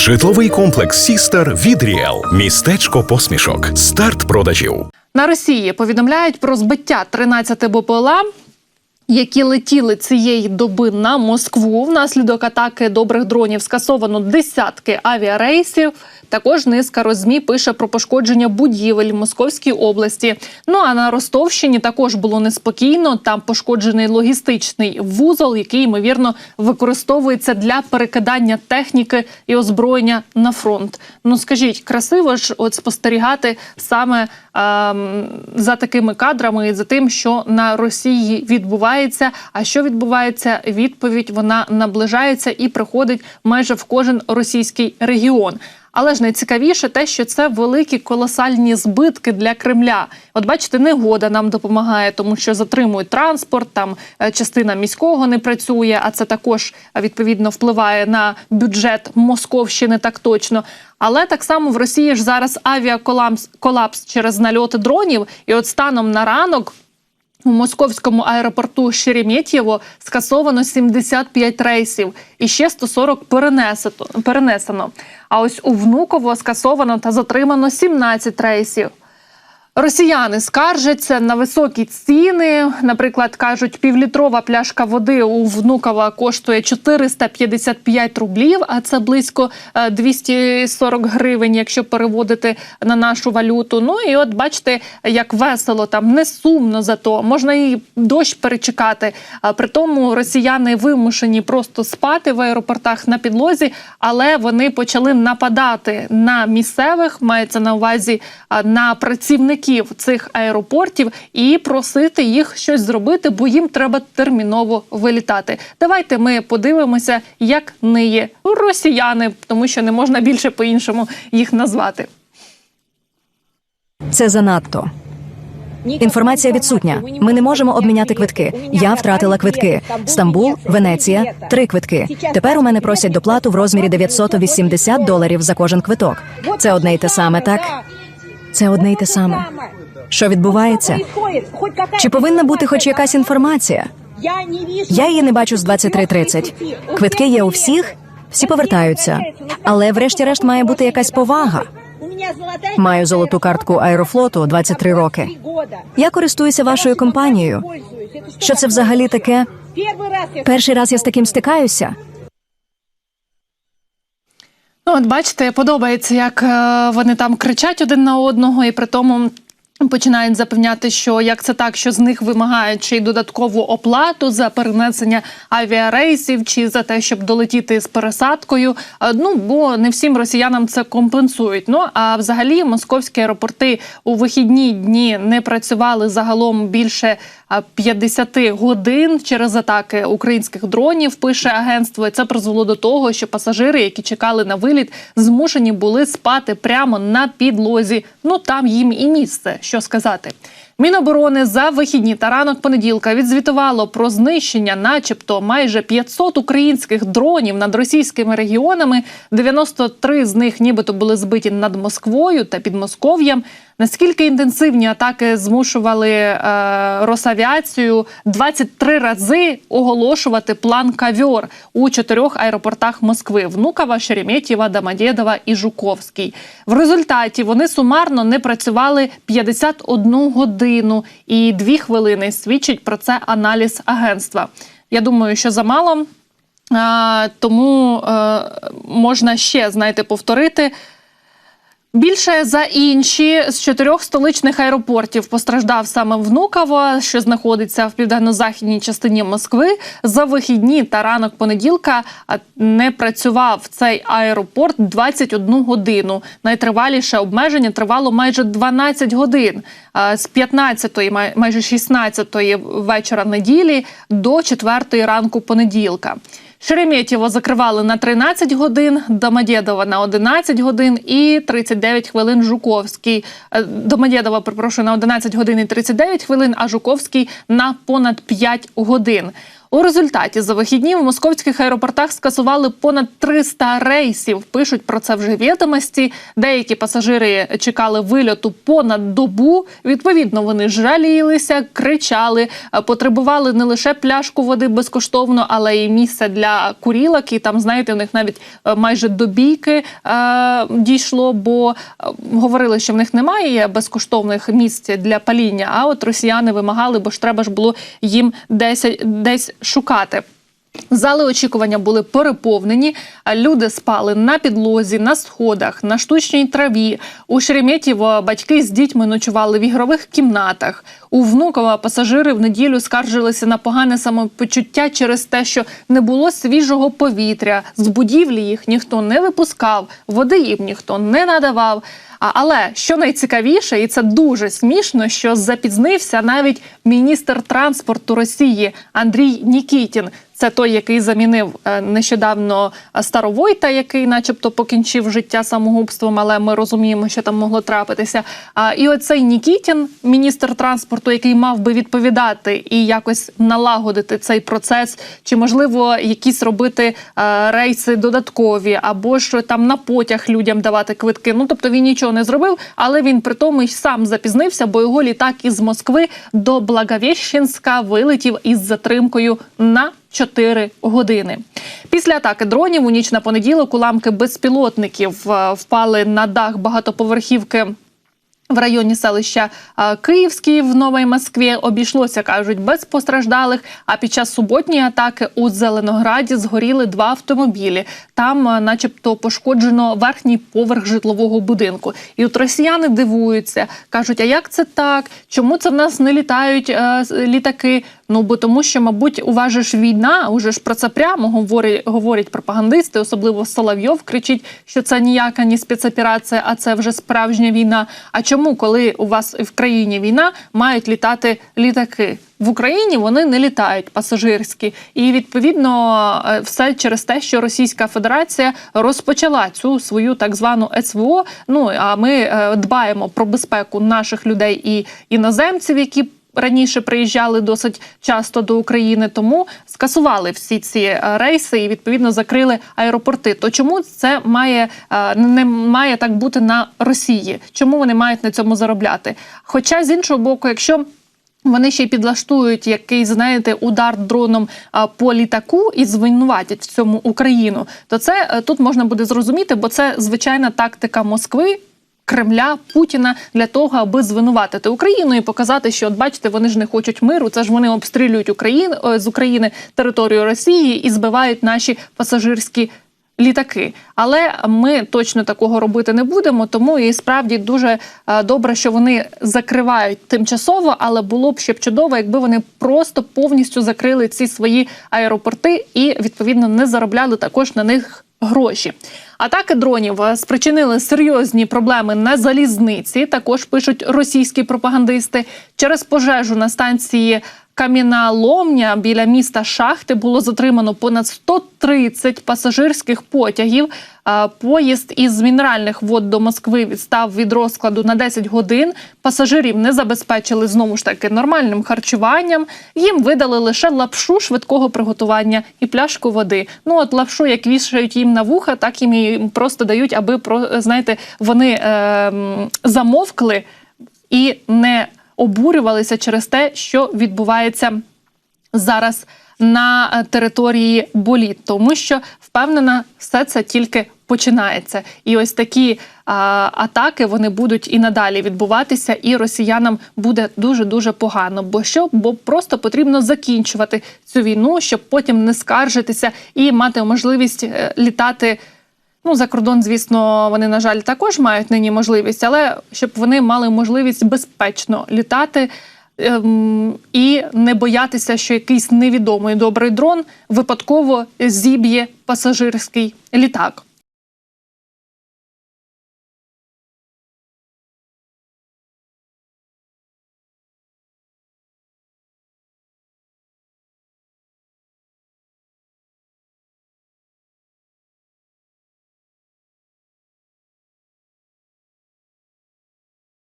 Житловий комплекс Сістер від Ріел. Містечко посмішок. Старт продажів. На Росії повідомляють про збиття 13 БПЛА, які летіли цієї доби на Москву. Внаслідок атаки добрих дронів скасовано десятки авіарейсів. Також низка розмі пише про пошкодження будівель в Московській області. Ну а на Ростовщині також було неспокійно. Там пошкоджений логістичний вузол, який ймовірно використовується для перекидання техніки і озброєння на фронт. Ну скажіть, красиво ж от спостерігати саме ем, за такими кадрами і за тим, що на Росії відбувається. А що відбувається? Відповідь вона наближається і приходить майже в кожен російський регіон. Але ж найцікавіше те, що це великі колосальні збитки для Кремля. От бачите, негода нам допомагає, тому що затримують транспорт, там е, частина міського не працює, а це також е, відповідно впливає на бюджет Московщини так точно. Але так само в Росії ж зараз авіаколапс колапс через нальоти дронів. І от станом на ранок у московському аеропорту Шереметьєво скасовано 75 рейсів і ще 140 перенесено. А ось у Внуково скасовано та затримано 17 рейсів. Росіяни скаржаться на високі ціни. Наприклад, кажуть, півлітрова пляшка води у Внукова коштує 455 рублів, а це близько е, 240 гривень, якщо переводити на нашу валюту. Ну і от бачите, як весело там не сумно зато можна і дощ перечекати. А при тому росіяни вимушені просто спати в аеропортах на підлозі, але вони почали нападати на місцевих, мається на увазі на працівників цих аеропортів і просити їх щось зробити, бо їм треба терміново вилітати. Давайте ми подивимося, як ниє росіяни, тому що не можна більше по-іншому їх назвати. Це занадто. Інформація відсутня. Ми не можемо обміняти квитки. Я втратила квитки. Стамбул, Венеція, три квитки. Тепер у мене просять доплату в розмірі 980 доларів за кожен квиток. Це одне й те саме, так? Це одне й те саме. Що відбувається? Чи повинна бути хоч якась інформація? Я її не бачу з 23.30. Квитки є у всіх, всі повертаються. Але врешті-решт має бути якась повага. Маю золоту картку аерофлоту 23 роки. Я користуюся вашою компанією. Що це взагалі таке? Перший раз я з таким стикаюся. Ну, от бачите, подобається, як е, вони там кричать один на одного, і при тому. Починають запевняти, що як це так, що з них вимагають чи й додаткову оплату за перенесення авіарейсів, чи за те, щоб долетіти з пересадкою. Е, Ну бо не всім росіянам це компенсують. Ну а взагалі московські аеропорти у вихідні дні не працювали загалом більше 50 годин через атаки українських дронів. Пише агентство. Це призвело до того, що пасажири, які чекали на виліт, змушені були спати прямо на підлозі. Ну там їм і місце, що сказати. Міноборони за вихідні та ранок понеділка відзвітувало про знищення, начебто, майже 500 українських дронів над російськими регіонами. 93 з них, нібито, були збиті над Москвою та Підмосков'ям. Наскільки інтенсивні атаки змушували е, Росавіацію 23 рази оголошувати план кавьор у чотирьох аеропортах Москви: Внуково, Шереметьєво, Домодєдово і Жуковський. В результаті вони сумарно не працювали 51 годину і 2 хвилини. Свідчить про це аналіз агентства. Я думаю, що замало. Тому е, можна ще знаєте повторити. Більше за інші з чотирьох столичних аеропортів постраждав саме Внуково, що знаходиться в південно-західній частині Москви. За вихідні та ранок понеділка не працював цей аеропорт 21 годину. Найтриваліше обмеження тривало майже 12 годин з 15-ї, май- майже 16-ї вечора неділі до 4 ранку понеділка. Шереметьєво закривали на 13 годин, Домодєдова на 11 годин і 39 хвилин Жуковський. Домодєдова, Домодєдово, перепрошую, на 11 годин і 39 хвилин, а Жуковський на понад 5 годин. У результаті за вихідні в московських аеропортах скасували понад 300 рейсів. Пишуть про це вже відомості. Деякі пасажири чекали вильоту понад добу. Відповідно, вони жалілися, кричали, потребували не лише пляшку води безкоштовно, але й місце для курілок. І там, знаєте, у них навіть е, майже до бійки е, дійшло, бо е, говорили, що в них немає безкоштовних місць для паління. А от росіяни вимагали, бо ж треба ж було їм десь, десь шукати. Зали очікування були переповнені. а Люди спали на підлозі, на сходах, на штучній траві. У Шереметьєво батьки з дітьми ночували в ігрових кімнатах. У Внуково пасажири в неділю скаржилися на погане самопочуття через те, що не було свіжого повітря. З будівлі їх ніхто не випускав, води їм ніхто не надавав. Але що найцікавіше, і це дуже смішно, що запізнився навіть міністр транспорту Росії Андрій Нікітін. Це той, який замінив е, нещодавно Старовойта, який, начебто, покінчив життя самогубством, але ми розуміємо, що там могло трапитися. А і оцей Нікітін, міністр транспорту, який мав би відповідати і якось налагодити цей процес, чи можливо якісь робити е, рейси додаткові, або що там на потяг людям давати квитки. Ну тобто він нічого не зробив, але він при тому й сам запізнився, бо його літак із Москви до Благовіщенська вилетів із затримкою на 4 години. Після атаки дронів у ніч на понеділок уламки безпілотників е, впали на дах багатоповерхівки. В районі селища е, Київський в Новій Москві обійшлося, кажуть, без постраждалих. А під час суботньої атаки у Зеленограді згоріли два автомобілі. Там, е, начебто, пошкоджено верхній поверх житлового будинку. І от росіяни дивуються, кажуть: а як це так? Чому це в нас не літають літаки? Ну бо тому, що, мабуть, у вас же ж війна, уже ж про це прямо говорять, говорять пропагандисти, особливо Соловйов кричить, що це ніяка не спецоперація, а це вже справжня війна. А чому, коли у вас в країні війна, мають літати літаки? В Україні вони не літають пасажирські, і відповідно е, все через те, що Російська Федерація розпочала цю свою так звану СВО. Ну а ми е, дбаємо про безпеку наших людей і іноземців, які раніше приїжджали досить часто до України, тому скасували всі ці е, рейси і відповідно закрили аеропорти. То чому це має е, не має так бути на Росії? Чому вони мають на цьому заробляти? Хоча з іншого боку, якщо вони ще й підлаштують якийсь, знаєте, удар дроном по літаку і звинуватять в цьому Україну. То це е, тут можна буде зрозуміти, бо це звичайна тактика Москви. Кремля Путіна для того, аби звинуватити Україну і показати, що от бачите, вони ж не хочуть миру. Це ж вони обстрілюють Україну е, з України територію Росії і збивають наші пасажирські літаки. Але ми точно такого робити не будемо. Тому і справді дуже е, добре, що вони закривають тимчасово, але було б ще б чудово, якби вони просто повністю закрили ці свої аеропорти і відповідно не заробляли також на них гроші. Атаки дронів е, спричинили серйозні проблеми на залізниці. Також пишуть російські пропагандисти через пожежу на станції. Кам'яна-Ломня біля міста Шахти було затримано понад 130 пасажирських потягів. Поїзд із мінеральних вод до Москви відстав від розкладу на 10 годин. Пасажирів не забезпечили знову ж таки нормальним харчуванням. Їм видали лише лапшу швидкого приготування і пляшку води. Ну от лапшу, як вішають їм на вуха, так їм і просто дають, аби знаєте, вони е, замовкли і не обурювалися через те, що відбувається зараз на е, території боліт, тому що впевнена, все це тільки починається. І ось такі а, атаки вони будуть і надалі відбуватися, і росіянам буде дуже дуже погано. Бо що? Бо просто потрібно закінчувати цю війну, щоб потім не скаржитися і мати можливість е, літати. Ну, за кордон, звісно, вони, на жаль, також мають нині можливість, але щоб вони мали можливість безпечно літати ем, і не боятися, що якийсь невідомий добрий дрон випадково зіб'є пасажирський літак.